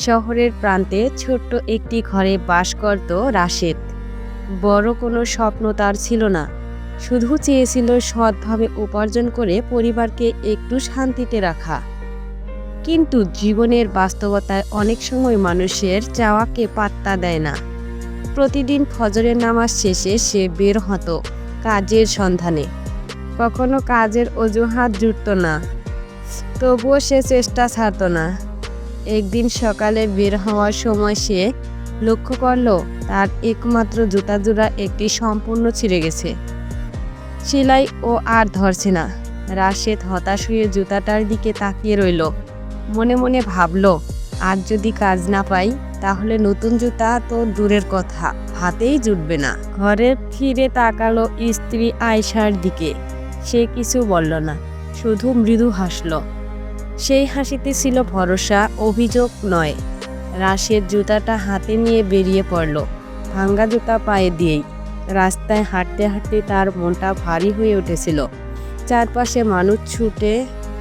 শহরের প্রান্তে ছোট্ট একটি ঘরে বাস করত রাশেদ। বড় কোনো স্বপ্ন তার ছিল না। শুধু চেয়েছিল সৎভাবে উপার্জন করে পরিবারকে একটু শান্তিতে রাখা। কিন্তু জীবনের বাস্তবতায় অনেক সময় মানুষের চাওয়াকে পাত্তা দেয় না। প্রতিদিন ফজরের নামাজ শেষে সে বের হতো কাজের সন্ধানে। কখনো কাজের অজুহাত জুটত না। তবুও সে চেষ্টা ছাড়ত না। একদিন সকালে বের হওয়ার সময় সে লক্ষ্য করল, তার একমাত্র জুতা জোড়া একটি সম্পূর্ণ ছিঁড়ে গেছে। সেলাই ও আর ধরছে না। রাশেদ হতাশ হয়ে জুতাটার দিকে তাকিয়ে রইল। মনে মনে ভাবলো আর যদি কাজ না পাই, তাহলে নতুন জুতা তো দূরের কথা। হাতেই জুটবে না। ঘরে ফিরে তাকালো স্ত্রী আয়সার দিকে। সে কিছু বলল না, শুধু মৃদু হাসলো। সেই হাসিতে ছিল ভরসা, অভিযোগ নয়। রাশের জুতাটা হাতে নিয়ে বেরিয়ে পড়ল, ভাঙ্গা জুতা পায়ে দিয়েই। রাস্তায় হাঁটতে হাঁটতে তার মনটা ভারী হয়ে উঠেছিল। চারপাশে মানুষ ছুটে,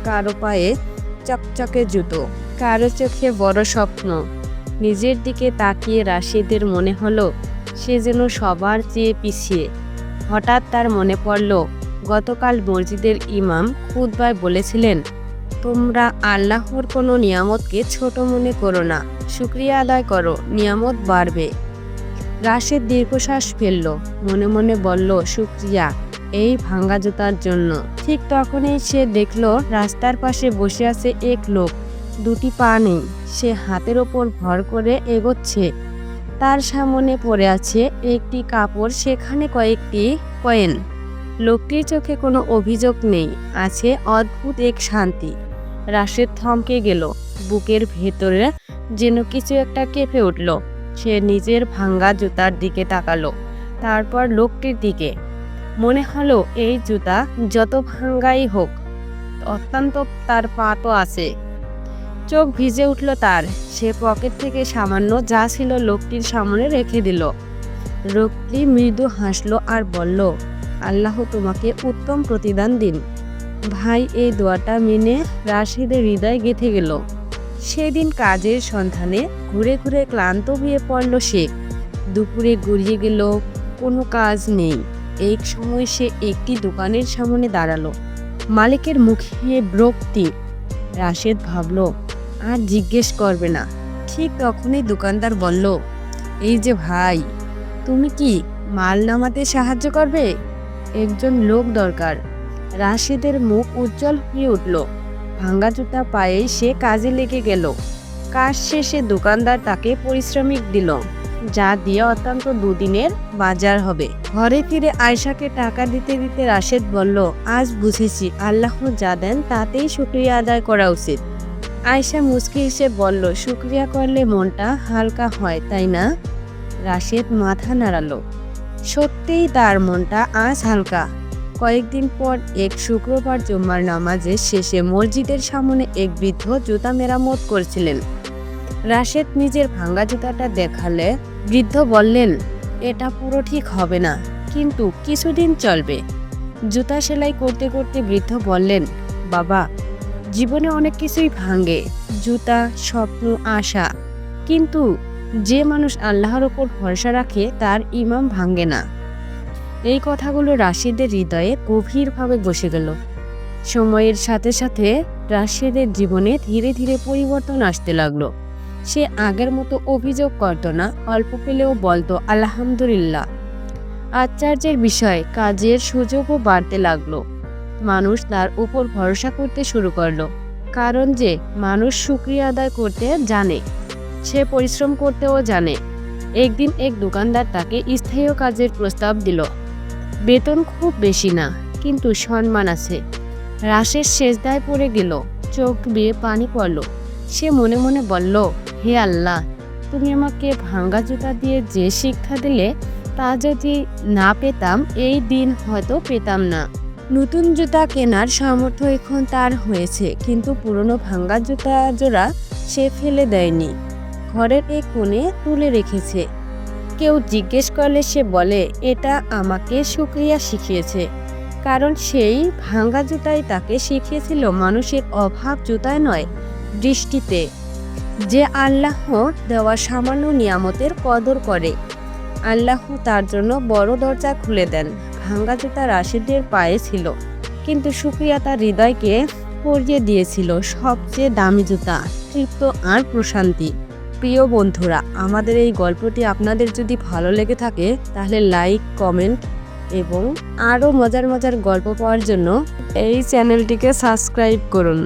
কারও পায়ে চকচকে জুতো, কারও চোখে বড় স্বপ্ন। নিজের দিকে তাকিয়ে রাশিদের মনে হলো, সে যেন সবার চেয়ে পিছিয়ে। হঠাৎ তার মনে পড়ল, গতকাল মসজিদের ইমাম খুতবায় বলেছিলেন তোমরা আল্লাহর কোনো নিয়ামতকে ছোট মনে করো না। শুক্রিয়া আদায় করো, নিয়ামত বাড়বে। রাশেদ দীর্ঘশ্বাস ফেলল, মনে মনে বলল, শুক্রিয়া, এই ভাঙ্গা জুতার জন্য। ঠিক তখনই সে দেখল, রাস্তার পাশে বসে আছে এক লোক। দুটি পা নেই, সে হাতের ওপর ভর করে এগোচ্ছে। তার সামনে পড়ে আছে একটি কাপড়, সেখানে কয়েকটি কয়েন। লোকটির চোখে কোনো অভিযোগ নেই, আছে অদ্ভুত এক শান্তি। রাশেদ থমকে গেল। বুকের ভেতরে যেন কিছু একটা কেঁপে উঠল। সে নিজের ভাঙ্গা জুতার দিকে তাকালো। তারপর লোকটির দিকে। মনে হলো, এই জুতা যত ভাঙ্গাই হোক, অত্যন্ত তার পা তো আছে। চোখ ভিজে উঠল তার। সে পকেট থেকে সামান্য যা ছিল লোকটির সামনে রেখে দিল। লোকটি মৃদু হাসলো আর বলল, আল্লাহ তোমাকে উত্তম প্রতিদান দিন। ভাই এই দোয়াটা মেনে রাশিদের হৃদয় গেঁথে গেল। সেদিন কাজের সন্ধানে ঘুরে ঘুরে ক্লান্ত হয়ে পড়ল সে। দুপুরে গড়িয়ে গেল, কোনো কাজ নেই। এক সময় সে একটি দোকানের সামনে দাঁড়াল। মালিকের মুখে ব্রক্তি। রাশেদ ভাবল, আর জিজ্ঞেস করবে না। ঠিক তখনই দোকানদার বলল, এই যে ভাই, তুমি কি মাল নামাতে সাহায্য করবে? একজন লোক দরকার। রাশেদের মুখ উজ্জ্বল হয়ে উঠল। ভাঙ্গা জুতা পায়ে সে কাজে লেগে গেল। কাজ শেষে দোকানদার তাকে পরিশ্রমিক দিল, যা দিয়ে অত্যন্ত দুদিনের বাজার হবে। ঘরে ফিরে আয়শাকে টাকা দিতে দিতে রাশেদ বলল, আজ বুঝেছি, আল্লাহ যা দেন তাতেই শুক্রিয়া আদায় করা উচিত। আয়শা মুচকি এসে বলল, শুক্রিয়া করলে মনটা হালকা হয়, তাই না? রাশেদ মাথা নাড়ালো, সত্যিই তার মনটা আজ হালকা। কয়েকদিন পর এক শুক্রবার জুম্মার নামাজের শেষে মসজিদের সামনে এক বৃদ্ধ জুতা মেরামত করছিলেন। রাশেদ নিজের ভাঙ্গা জুতাটা দেখালে বৃদ্ধ বললেন, এটা পুরো ঠিক হবে না, কিন্তু কিছুদিন চলবে। জুতা সেলাই করতে করতে বৃদ্ধ বললেন, বাবা, জীবনে অনেক কিছুই ভাঙে, জুতা, স্বপ্ন, আশা, কিন্তু যে মানুষ আল্লাহর ওপর ভরসা রাখে তার ইমাম ভাঙে না। এই কথাগুলো রাশিদের হৃদয়ে গভীরভাবে বসে গেল। সময়ের সাথে সাথে রাশিদের জীবনে ধীরে ধীরে পরিবর্তন আসতে লাগল। সে আগের মতো অভিযোগ করত না, অল্প পেলেও বলতো, আলহামদুলিল্লাহ। আচার্যের বিষয়, কাজের সুযোগও বাড়তে লাগল। মানুষ তার উপর ভরসা করতে শুরু করল। কারণ যে, মানুষ সুক্রিয়া আদায় করতে জানে। সে পরিশ্রম করতেও জানে। একদিন এক দোকানদার তাকে স্থায়ী কাজের প্রস্তাব দিল। বেতন খুব বেশি না, কিন্তু সম্মান আছে। রাশের শেষদায় পড়ে গেল, চোখ বিয়ে পানি পড়ল। সে মনে মনে বলল, হে আল্লাহ, তুমি আমাকে ভাঙ্গা জুতা দিয়ে যে শিক্ষা দিলে, তা যদি না পেতাম, এই দিন হয়তো পেতাম না। নতুন জুতা কেনার সামর্থ্য এখন তার হয়েছে, কিন্তু পুরনো ভাঙ্গা জুতা জোড়া সে ফেলে দেয়নি। ঘরের এক কোণে তুলে রেখেছে। কেউ জিজ্ঞেস করলে সে বলে, এটা আমাকে সুক্রিয়া শিখিয়েছে। কারণ সেই ভাঙ্গা জুতাই তাকে শিখিয়েছিল মানুষের অভাব জুতায় নয়, দৃষ্টিতে। যে আল্লাহ দেওয়া সামান্য নিয়ামতের কদর করে, আল্লাহ তার জন্য বড় দরজা খুলে দেন, ভাঙ্গা জুতা রাশিদের পায়ে ছিল। কিন্তু সুপ্রিয়া তার হৃদয়কে পরিয়ে দিয়েছিল সবচেয়ে দামি জুতা, তৃপ্ত আর প্রশান্তি। প্রিয় বন্ধুরা, আমাদের এই গল্পটি আপনাদের যদি ভালো লেগে থাকে, তাহলে লাইক, কমেন্ট এবং আরও মজার মজার গল্প পাওয়ার জন্য এই চ্যানেলটিকে সাবস্ক্রাইব করুন।